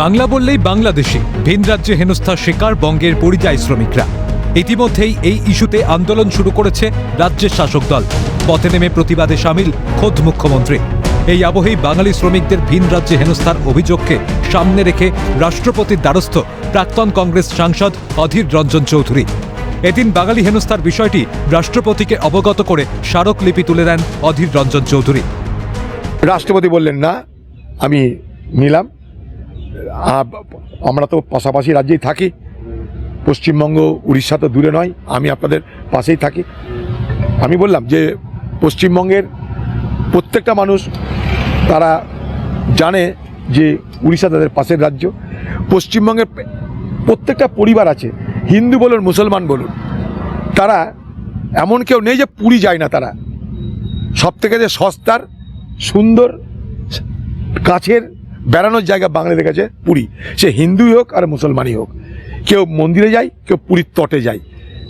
বাংলা বললেই বাংলাদেশি। ভিন রাজ্যে হেনস্থা শিকার বঙ্গের পরিযায়ী শ্রমিকরা। ইতিমধ্যেই এই ইস্যুতে আন্দোলন শুরু করেছে রাজ্যের শাসক দল। পথে নেমে প্রতিবাদে সামিল খোদ মুখ্যমন্ত্রী। এই আবহেই বাঙালি শ্রমিকদের ভিন রাজ্যে হেনস্থার অভিযোগকে সামনে রেখে রাষ্ট্রপতির দ্বারস্থ প্রাক্তন কংগ্রেস সাংসদ অধীর রঞ্জন চৌধুরী। এদিন বাঙালি হেনস্থার বিষয়টি রাষ্ট্রপতিকে অবগত করে স্মারকলিপি তুলে দেন অধীর রঞ্জন চৌধুরী। রাষ্ট্রপতি বললেন, না, আমি নিলাম। আমরা তো পাশাপাশি রাজ্যেই থাকি। পশ্চিমবঙ্গ উড়িষ্যা তো দূরে নয়, আমি আপনাদের পাশেই থাকি। আমি বললাম যে পশ্চিমবঙ্গের প্রত্যেকটা মানুষ, তারা জানে যে উড়িষ্যা তাদের পাশের রাজ্য। পশ্চিমবঙ্গের প্রত্যেকটা পরিবার আছে, হিন্দু বলুন, মুসলমান বলুন, তারা এমন কেউ নেই যে পুরী যায় না তারা। সব থেকে যে সস্তার, সুন্দর, কাছের বেড়ানোর জায়গা বাঙালিদের কাছে পুরী। সে হিন্দুই হোক আর মুসলমানই হোক। কেউ মন্দিরে যায় কেউ পুরীর তটে যায়।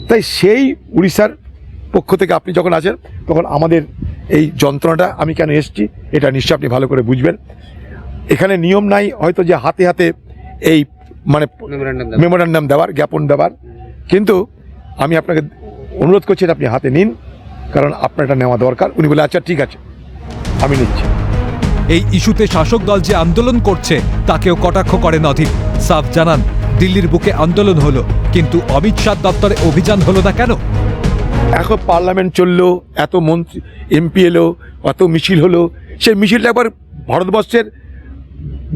তাই সেই উড়িষ্যার পক্ষ থেকে আপনি যখন আছেন তখন আমাদের এই যন্ত্রণাটা আমি কেন এসেছি এটা নিশ্চয়ই আপনি ভালো করে বুঝবেন। এখানে নিয়ম নাই হয়তো যে হাতে হাতে এই মানে। মেমোরান্ডাম দেওয়ার জ্ঞাপন দেওয়ার। কিন্তু আমি আপনাকে অনুরোধ করছি আপনি হাতে নিন কারণ আপনার এটা নেওয়া দরকার। উনি বলে আচ্ছা ঠিক আছে। আমি নিচ্ছি। এই ইস্যুতে শাসক দল যে আন্দোলন করছে, তাকেও কটাক্ষ করেন অধীর। সাফ জানান, দিল্লির বুকে আন্দোলন হলো, কিন্তু অমিত শাহ দপ্তরে অভিযান হলো না কেন? এখন পার্লামেন্ট চলল, এত মন্ত্রী, এমপি এলো, এত মিছিল হলো, সেই মিছিলটা একবার ভারতবর্ষের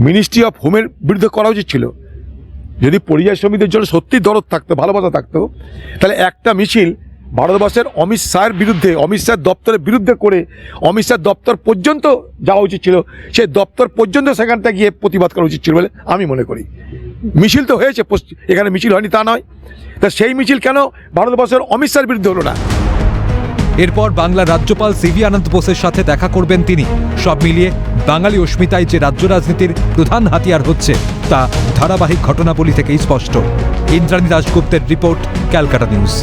মিনিস্ট্রি অফ হোমের বিরুদ্ধে করা উচিত ছিল। যদি পরিযায়ী শ্রমিকদের জন্য সত্যি দরদ থাকতো, ভালোবাসা থাকতো, তাহলে একটা মিছিল ভারতবর্ষের অমিত শাহের বিরুদ্ধে, অমিত শাহের দপ্তরের বিরুদ্ধে করে অমিত শাহের দপ্তর পর্যন্ত যাওয়া উচিত ছিল। সে দপ্তর পর্যন্ত সেখানটা গিয়ে প্রতিবাদ করা উচিত ছিল বলে আমি মনে করি। মিছিল তো হয়েছে এখানে মিছিল হয়নি তা নয়। তা সেই মিছিল কেন ভারতবর্ষের অমিত শাহের বিরুদ্ধে হলো না? এরপর বাংলার রাজ্যপাল সিভি আনন্দ বোসের সাথে দেখা করবেন তিনি। সব মিলিয়ে বাঙালি অস্মিতায় যে রাজ্য রাজনীতির প্রধান হাতিয়ার হচ্ছে, তা ধারাবাহিক ঘটনাবলী থেকেই স্পষ্ট। ইন্দ্রাণী দাশগুপ্তের রিপোর্ট, ক্যালকাটা নিউজ।